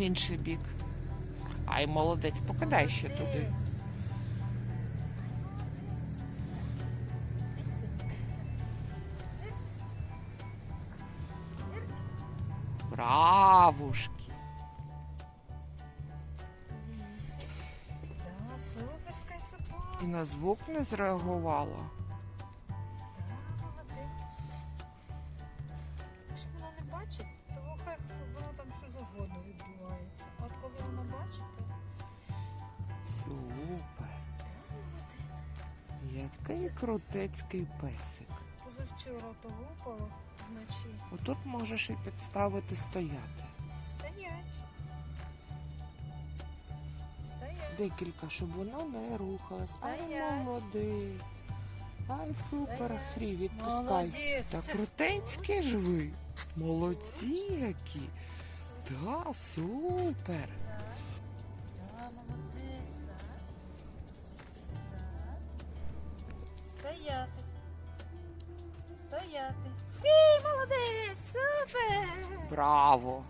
в інший бік. Ай, молодець, покидай ще туди. Бравушки. І на звук не зреагувала. Якщо вона не бачить, то хай воно там що завгодно Який крутецький песик. позавчора то гупало вночі. Отут можеш і підставити стояти. Стоять. Стоять. Декілька, щоб воно не рухалось. Ай, Стоять. молодець. Ай, супер, фрі, відпускай. Молодець. Та крутецькі ж ви. Молодці які. Та, супер. Стояти. Стояти. Фі, молодець, супер. Браво.